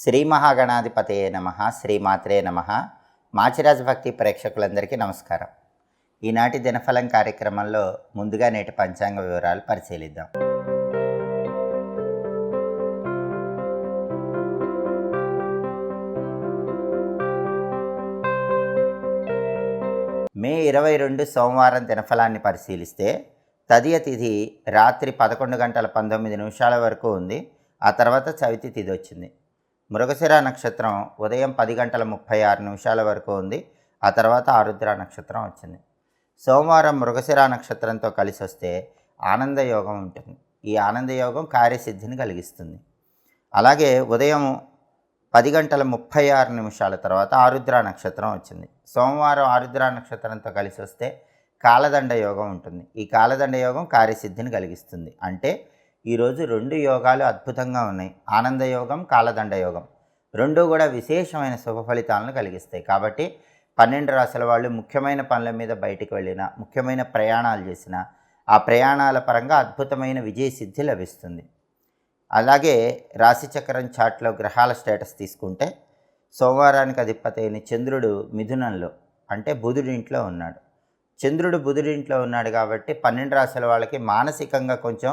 శ్రీ మహాగణాధిపతయే నమ శ్రీమాత్రే నమ. మాచిరాజ భక్తి ప్రేక్షకులందరికీ నమస్కారం. ఈనాటి దినఫలం కార్యక్రమంలో ముందుగా నేటి పంచాంగ వివరాలు పరిశీలిద్దాం. మే ఇరవై రెండు సోమవారం దినఫలాన్ని పరిశీలిస్తే తదియ తిథి రాత్రి పదకొండు గంటల పంతొమ్మిది నిమిషాల వరకు ఉంది. ఆ తర్వాత చవితి తిథి వచ్చింది. మృగశిర నక్షత్రం ఉదయం పది గంటల ముప్పై ఆరు నిమిషాల వరకు ఉంది. ఆ తర్వాత ఆరుద్ర నక్షత్రం వచ్చింది. సోమవారం మృగశిర నక్షత్రంతో కలిసి వస్తే ఆనందయోగం ఉంటుంది. ఈ ఆనందయోగం కార్యసిద్ధిని కలిగిస్తుంది. అలాగే ఉదయం పది గంటల ముప్పై ఆరు నిమిషాల తర్వాత ఆరుద్ర నక్షత్రం వచ్చింది. సోమవారం ఆరుద్ర నక్షత్రంతో కలిసి వస్తే కాలదండ యోగం ఉంటుంది. ఈ కాలదండ యోగం కార్యసిద్ధిని కలిగిస్తుంది. అంటే ఈరోజు రెండు యోగాలు అద్భుతంగా ఉన్నాయి. ఆనంద యోగం కాలదండ యోగం. రెండు కూడా విశేషమైన శుభ ఫలితాలను కలిగిస్తాయి. కాబట్టి పన్నెండు రాశుల వాళ్ళు ముఖ్యమైన పనుల మీద బయటికి వెళ్ళిన ముఖ్యమైన ప్రయాణాలు చేసిన ఆ ప్రయాణాల పరంగా అద్భుతమైన విజయ సిద్ధి లభిస్తుంది. అలాగే రాశిచక్రం చాట్లో గ్రహాల స్టేటస్ తీసుకుంటే సోమవారానికి అధిపతి అయిన చంద్రుడు మిథునంలో అంటే బుధుడింట్లో ఉన్నాడు. చంద్రుడు బుధుడింట్లో ఉన్నాడు కాబట్టి పన్నెండు రాశుల వాళ్ళకి మానసికంగా కొంచెం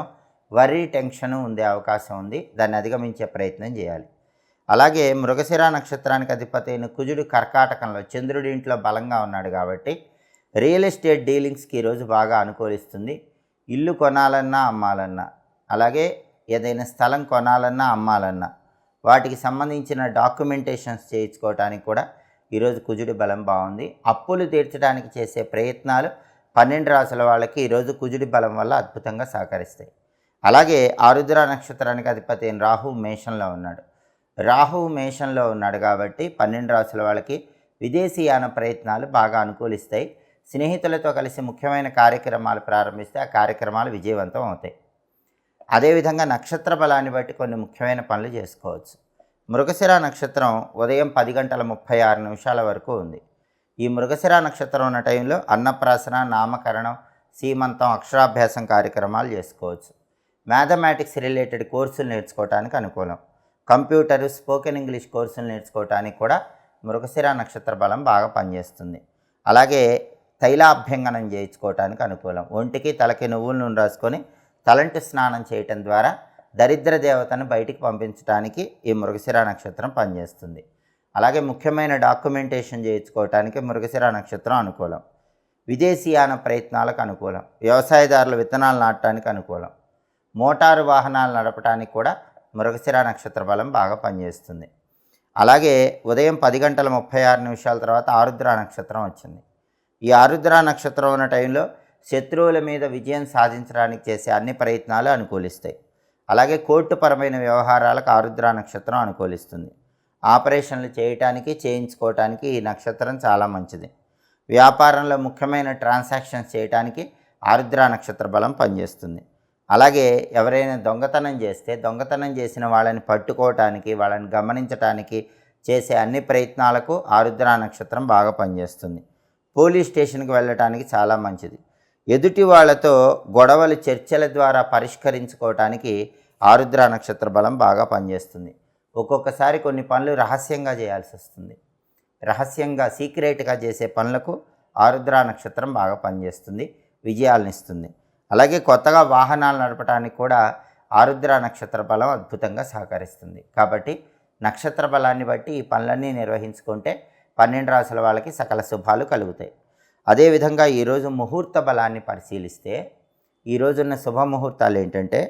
వరీ టెన్షన్ ఉండే అవకాశం ఉంది. దాన్ని అధిగమించే ప్రయత్నం చేయాలి. అలాగే మృగశిర నక్షత్రానికి అధిపతి అయిన కుజుడు కర్కాటకంలో చంద్రుడి ఇంట్లో బలంగా ఉన్నాడు కాబట్టి రియల్ ఎస్టేట్ డీలింగ్స్కి ఈరోజు బాగా అనుకూలిస్తుంది. ఇల్లు కొనాలన్నా అమ్మాలన్నా అలాగే ఏదైనా స్థలం కొనాలన్నా అమ్మాలన్నా వాటికి సంబంధించిన డాక్యుమెంటేషన్స్ చేయించుకోవడానికి కూడా ఈరోజు కుజుడి బలం బాగుంది. అప్పులు తీర్చడానికి చేసే ప్రయత్నాలు పన్నెండు రాసుల వాళ్ళకి ఈరోజు కుజుడి బలం వల్ల అద్భుతంగా సహకరిస్తాయి. అలాగే ఆరుద్ర నక్షత్రానికి అధిపతి రాహు మేషంలో ఉన్నాడు. రాహు మేషంలో ఉన్నాడు కాబట్టి పన్నెండు రాసుల వాళ్ళకి విదేశీయాన ప్రయత్నాలు బాగా అనుకూలిస్తాయి. స్నేహితులతో కలిసి ముఖ్యమైన కార్యక్రమాలు ప్రారంభిస్తే ఆ కార్యక్రమాలు విజయవంతం అవుతాయి. అదేవిధంగా నక్షత్ర బలాన్ని బట్టి కొన్ని ముఖ్యమైన పనులు చేసుకోవచ్చు. మృగశిర నక్షత్రం ఉదయం పది గంటల ముప్పై ఆరు నిమిషాల వరకు ఉంది. ఈ మృగశిర నక్షత్రం ఉన్న టైంలో అన్నప్రాసన నామకరణం సీమంతం అక్షరాభ్యాసం కార్యక్రమాలు చేసుకోవచ్చు. మ్యాథమెటిక్స్ రిలేటెడ్ కోర్సులు నేర్చుకోవడానికి అనుకూలం. కంప్యూటర్ స్పోకెన్ ఇంగ్లీష్ కోర్సులు నేర్చుకోవటానికి కూడా మృగశిర నక్షత్ర బలం బాగా పనిచేస్తుంది. అలాగే తైలాభ్యంగనం చేయించుకోవటానికి అనుకూలం. ఒంటికి తలకి నువ్వుల నూనె రాసుకొని తలంటి స్నానం చేయటం ద్వారా దరిద్ర దేవతను బయటికి పంపించడానికి ఈ మృగశిర నక్షత్రం పనిచేస్తుంది. అలాగే ముఖ్యమైన డాక్యుమెంటేషన్ చేయించుకోవటానికి మృగశిర నక్షత్రం అనుకూలం. విదేశీయాన ప్రయత్నాలకు అనుకూలం. వ్యవసాయదారుల విత్తనాలు నాటడానికి అనుకూలం. మోటారు వాహనాలు నడపడానికి కూడా మృగశిర నక్షత్ర బలం బాగా పనిచేస్తుంది. అలాగే ఉదయం పది గంటల ముప్పై ఆరు నిమిషాల తర్వాత ఆరుద్ర నక్షత్రం వచ్చింది. ఈ ఆరుద్ర నక్షత్రం ఉన్న టైంలో శత్రువుల మీద విజయం సాధించడానికి చేసే అన్ని ప్రయత్నాలు అనుకూలిస్తాయి. అలాగే కోర్టుపరమైన వ్యవహారాలకు ఆరుద్ర నక్షత్రం అనుకూలిస్తుంది. ఆపరేషన్లు చేయటానికి చేయించుకోవటానికి ఈ నక్షత్రం చాలా మంచిది. వ్యాపారంలో ముఖ్యమైన ట్రాన్సాక్షన్స్ చేయటానికి ఆరుద్ర నక్షత్ర బలం పనిచేస్తుంది. అలాగే ఎవరైనా దొంగతనం చేస్తే దొంగతనం చేసిన వాళ్ళని పట్టుకోవటానికి వాళ్ళని గమనించటానికి చేసే అన్ని ప్రయత్నాలకు ఆరుద్ర నక్షత్రం బాగా పనిచేస్తుంది. పోలీస్ స్టేషన్కి వెళ్ళటానికి చాలా మంచిది. ఎదుటి వాళ్ళతో గొడవలు చర్చల ద్వారా పరిష్కరించుకోవటానికి ఆరుద్ర నక్షత్ర బలం బాగా పనిచేస్తుంది. ఒక్కొక్కసారి కొన్ని పనులు రహస్యంగా చేయాల్సి వస్తుంది. రహస్యంగా సీక్రెట్గా చేసే పనులకు ఆరుద్ర నక్షత్రం బాగా పనిచేస్తుంది విజయాలను ఇస్తుంది. అలాగే కొత్తగా వాహనాలు నడపడానికి కూడా ఆరుద్ర నక్షత్ర బలం అద్భుతంగా సహకరిస్తుంది. కాబట్టి నక్షత్ర బలాన్ని బట్టి ఈ పనులన్నీ నిర్వహించుకుంటే పన్నెండు రాసుల వాళ్ళకి సకల శుభాలు కలుగుతాయి. అదేవిధంగా ఈరోజు ముహూర్త బలాన్ని పరిశీలిస్తే ఈరోజున్న శుభ ముహూర్తాలు ఏంటంటే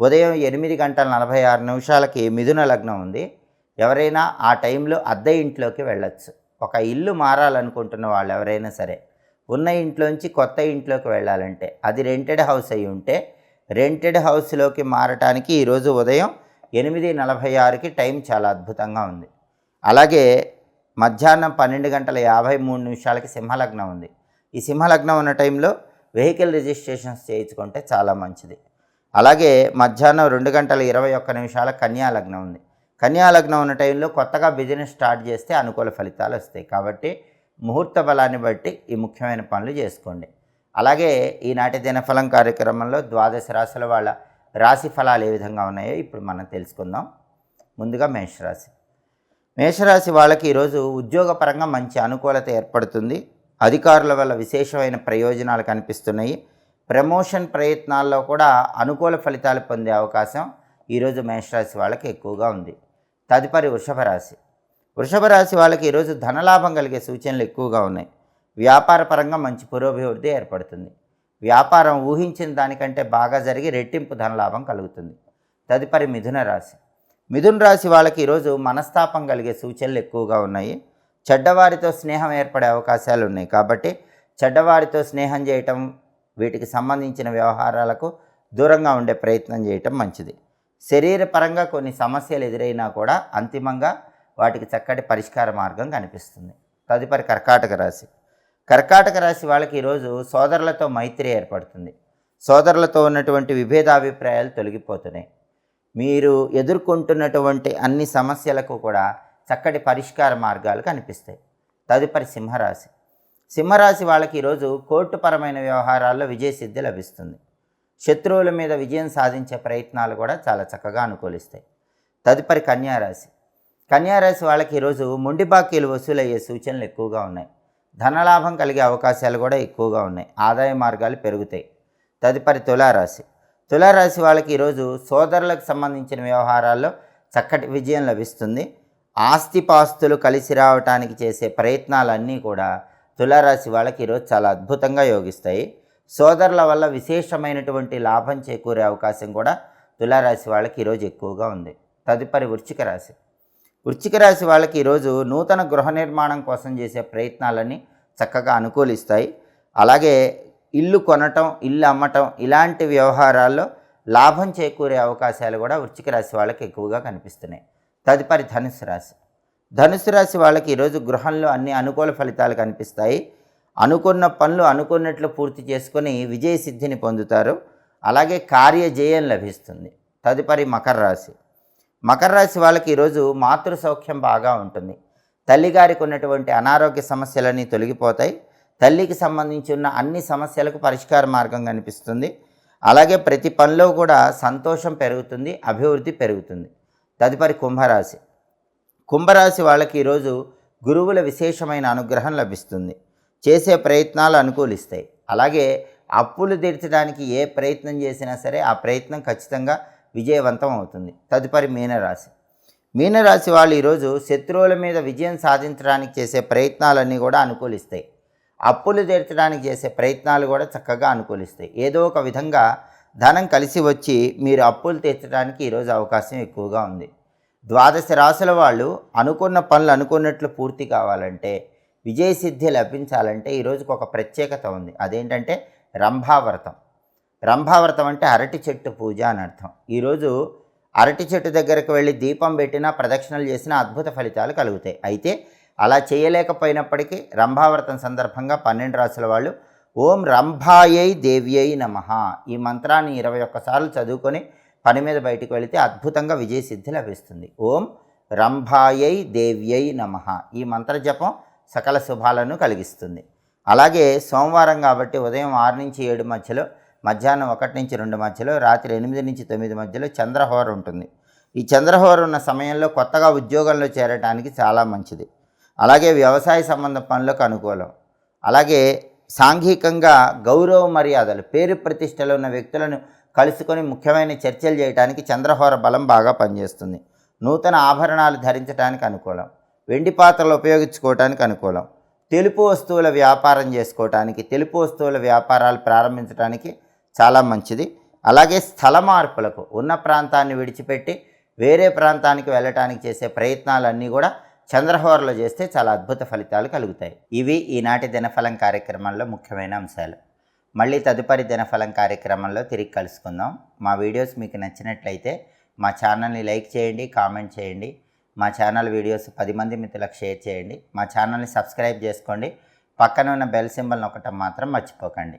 ఉదయం ఎనిమిది గంటల నలభై ఆరు నిమిషాలకి మిథున లగ్నం ఉంది. ఎవరైనా ఆ టైంలో అద్దె ఇంట్లోకి వెళ్ళొచ్చు. ఒక ఇల్లు మారాలనుకుంటున్న వాళ్ళు ఎవరైనా సరే ఉన్న ఇంట్లోంచి కొత్త ఇంట్లోకి వెళ్ళాలంటే అది రెంటెడ్ హౌస్ అయి ఉంటే రెంటెడ్ హౌస్లోకి మారటానికి ఈరోజు ఉదయం ఎనిమిది నలభై ఆరుకి టైం చాలా అద్భుతంగా ఉంది. అలాగే మధ్యాహ్నం పన్నెండు గంటల యాభై మూడు నిమిషాలకి సింహలగ్నం ఉంది. ఈ సింహలగ్నం ఉన్న టైంలో వెహికల్ రిజిస్ట్రేషన్స్ చేయించుకుంటే చాలా మంచిది. అలాగే మధ్యాహ్నం రెండు గంటల ఇరవై ఒక్క నిమిషాల కన్యా లగ్నం ఉంది. కన్యా లగ్నం ఉన్న టైంలో కొత్తగా బిజినెస్ స్టార్ట్ చేస్తే అనుకూల ఫలితాలు వస్తాయి. కాబట్టి ముహూర్త బలాన్ని బట్టి ఈ ముఖ్యమైన పనులు చేసుకోండి. అలాగే ఈనాటి దినఫలం కార్యక్రమంలో ద్వాదశ రాశుల వాళ్ళ రాశి ఫలాలు ఏ విధంగా ఉన్నాయో ఇప్పుడు మనం తెలుసుకుందాం. ముందుగా మేషరాశి. మేషరాశి వాళ్ళకి ఈరోజు ఉద్యోగపరంగా మంచి అనుకూలత ఏర్పడుతుంది. అధికారుల వల్ల విశేషమైన ప్రయోజనాలు కనిపిస్తున్నాయి. ప్రమోషన్ ప్రయత్నాల్లో కూడా అనుకూల ఫలితాలు పొందే అవకాశం ఈరోజు మేషరాశి వాళ్ళకి ఎక్కువగా ఉంది. తదుపరి వృషభ రాశి. వృషభ రాశి వాళ్ళకి ఈరోజు ధనలాభం కలిగే సూచనలు ఎక్కువగా ఉన్నాయి. వ్యాపార పరంగా మంచి పురోభివృద్ధి ఏర్పడుతుంది. వ్యాపారం ఊహించిన దానికంటే బాగా జరిగి రెట్టింపు ధనలాభం కలుగుతుంది. తదుపరి మిథున రాశి. మిథున రాశి వాళ్ళకి ఈరోజు మనస్తాపం కలిగే సూచనలు ఎక్కువగా ఉన్నాయి. చెడ్డవారితో స్నేహం ఏర్పడే అవకాశాలు ఉన్నాయి కాబట్టి చెడ్డవారితో స్నేహం చేయటం వీటికి సంబంధించిన వ్యవహారాలకు దూరంగా ఉండే ప్రయత్నం చేయటం మంచిది. శరీరపరంగా కొన్ని సమస్యలు ఎదురైనా కూడా అంతిమంగా వాటికి చక్కటి పరిష్కార మార్గం కనిపిస్తుంది. తదుపరి కర్కాటక రాశి. కర్కాటక రాశి వాళ్ళకి ఈరోజు సోదరులతో మైత్రి ఏర్పడుతుంది. సోదరులతో ఉన్నటువంటి విభేదాభిప్రాయాలు తొలగిపోతున్నాయి. మీరు ఎదుర్కొంటున్నటువంటి అన్ని సమస్యలకు కూడా చక్కటి పరిష్కార మార్గాలు కనిపిస్తాయి. తదుపరి సింహరాశి. సింహరాశి వాళ్ళకి ఈరోజు కోర్టుపరమైన వ్యవహారాల్లో విజయసిద్ధి లభిస్తుంది. శత్రువుల మీద విజయం సాధించే ప్రయత్నాలు కూడా చాలా చక్కగా అనుకూలిస్తాయి. తదుపరి కన్యారాశి. కన్యారాశి వాళ్ళకి ఈరోజు మొండి బాకీలు వసూలయ్యే సూచనలు ఎక్కువగా ఉన్నాయి. ధనలాభం కలిగే అవకాశాలు కూడా ఎక్కువగా ఉన్నాయి. ఆదాయ మార్గాలు పెరుగుతాయి. తదుపరి తులారాశి. తులారాశి వాళ్ళకి ఈరోజు సోదరులకు సంబంధించిన వ్యవహారాల్లో చక్కటి విజయం లభిస్తుంది. ఆస్తిపాస్తులు కలిసి రావటానికి చేసే ప్రయత్నాలన్నీ కూడా తులారాశి వాళ్ళకి ఈరోజు చాలా అద్భుతంగా యోగిస్తాయి. సోదరుల వల్ల విశేషమైనటువంటి లాభం చేకూరే అవకాశం కూడా తులారాశి వాళ్ళకి ఈరోజు ఎక్కువగా ఉంది. తదుపరి వృచ్చిక రాశి. వృశ్చిక రాశి వాళ్ళకి ఈరోజు నూతన గృహ నిర్మాణం కోసం చేసే ప్రయత్నాలని చక్కగా అనుకూలిస్తాయి. అలాగే ఇల్లు కొనటం ఇల్లు అమ్మటం ఇలాంటి వ్యవహారాల్లో లాభం చేకూరే అవకాశాలు కూడా వృశ్చిక రాశి వాళ్ళకి ఎక్కువగా కనిపిస్తున్నాయి. తదుపరి ధనుసు రాశి. ధనుసు రాశి వాళ్ళకి ఈరోజు గృహంలో అన్ని అనుకూల ఫలితాలు కనిపిస్తాయి. అనుకున్న పనులు అనుకున్నట్లు పూర్తి చేసుకొని విజయ సిద్ధిని పొందుతారు. అలాగే కార్యజయం లభిస్తుంది. తదుపరి మకర రాశి. మకర రాశి వాళ్ళకి ఈరోజు మాతృ సౌఖ్యం బాగా ఉంటుంది. తల్లిగారికి ఉన్నటువంటి అనారోగ్య సమస్యలన్నీ తొలగిపోతాయి. తల్లికి సంబంధించి ఉన్న అన్ని సమస్యలకు పరిష్కార మార్గం కనిపిస్తుంది. అలాగే ప్రతి పనిలో కూడా సంతోషం పెరుగుతుంది అభివృద్ధి పెరుగుతుంది. తదుపరి కుంభరాశి. కుంభరాశి వాళ్ళకి ఈరోజు గురువుల విశేషమైన అనుగ్రహం లభిస్తుంది. చేసే ప్రయత్నాలు అనుకూలిస్తాయి. అలాగే అప్పులు తీర్చడానికి ఏ ప్రయత్నం చేసినా సరే ఆ ప్రయత్నం ఖచ్చితంగా విజయవంతం అవుతుంది. తదుపరి మీనరాశి. మీనరాశి వాళ్ళు ఈరోజు శత్రువుల మీద విజయం సాధించడానికి చేసే ప్రయత్నాలన్నీ కూడా అనుకూలిస్తాయి. అప్పులు తీర్చడానికి చేసే ప్రయత్నాలు కూడా చక్కగా అనుకూలిస్తాయి. ఏదో ఒక విధంగా ధనం కలిసి వచ్చి మీరు అప్పులు తీర్చడానికి ఈరోజు అవకాశం ఎక్కువగా ఉంది. ద్వాదశ రాశుల వాళ్ళు అనుకున్న పనులు అనుకున్నట్లు పూర్తి కావాలంటే విజయసిద్ధి లభించాలంటే ఈరోజుకు ఒక ప్రత్యేకత ఉంది. అదేంటంటే రంభావ్రతం. రంభావ్రతం అంటే అరటి చెట్టు పూజ అని అర్థం. ఈరోజు అరటి చెట్టు దగ్గరకు వెళ్ళి దీపం పెట్టినా ప్రదక్షిణలు చేసినా అద్భుత ఫలితాలు కలుగుతాయి. అయితే అలా చేయలేకపోయినప్పటికీ రంభావ్రతం సందర్భంగా పన్నెండు రాసుల వాళ్ళు ఓం రంభాయై దేవ్యై నమ. ఈ మంత్రాన్ని ఇరవై ఒక్కసార్లు చదువుకొని పని మీద బయటకు వెళితే అద్భుతంగా విజయసిద్ధి లభిస్తుంది. ఓం రంభాయై దేవ్యై నమ. ఈ మంత్ర జపం సకల శుభాలను కలిగిస్తుంది. అలాగే సోమవారం కాబట్టి ఉదయం ఆరు నుంచి ఏడు మధ్యలో మధ్యాహ్నం ఒకటి నుంచి రెండు మధ్యలో రాత్రి ఎనిమిది నుంచి తొమ్మిది మధ్యలో చంద్రహోర ఉంటుంది. ఈ చంద్రహోర ఉన్న సమయంలో కొత్తగా ఉద్యోగంలో చేరడానికి చాలా మంచిది. అలాగే వ్యవసాయ సంబంధ పనులకు అనుకూలం. అలాగే సాంఘికంగా గౌరవ మర్యాదలు పేరు ప్రతిష్టలు ఉన్న వ్యక్తులను కలుసుకొని ముఖ్యమైన చర్చలు చేయడానికి చంద్రహోర బలం బాగా పనిచేస్తుంది. నూతన ఆభరణాలు ధరించడానికి అనుకూలం. వెండి పాత్రలు ఉపయోగించుకోవడానికి అనుకూలం. తెలుపు వస్తువుల వ్యాపారం చేసుకోవటానికి తెలుపు వస్తువుల వ్యాపారాలు ప్రారంభించడానికి చాలా మంచిది. అలాగే స్థల మార్పులకు ఉన్న ప్రాంతాన్ని విడిచిపెట్టి వేరే ప్రాంతానికి వెళ్ళటానికి చేసే ప్రయత్నాలన్నీ కూడా చంద్రహోరలో చేస్తే చాలా అద్భుత ఫలితాలు కలుగుతాయి. ఇవి ఈనాటి దినఫలం కార్యక్రమంలో ముఖ్యమైన అంశాలు. మళ్ళీ తదుపరి దినఫలం కార్యక్రమంలో తిరిగి కలుసుకుందాం. మా వీడియోస్ మీకు నచ్చినట్లయితే మా ఛానల్ని లైక్ చేయండి కామెంట్ చేయండి. మా ఛానల్ వీడియోస్ పది మంది మిత్రులకు షేర్ చేయండి. మా ఛానల్ని సబ్స్క్రైబ్ చేసుకోండి. పక్కన ఉన్న బెల్ సింబల్ నొక్కటం మాత్రం మర్చిపోకండి.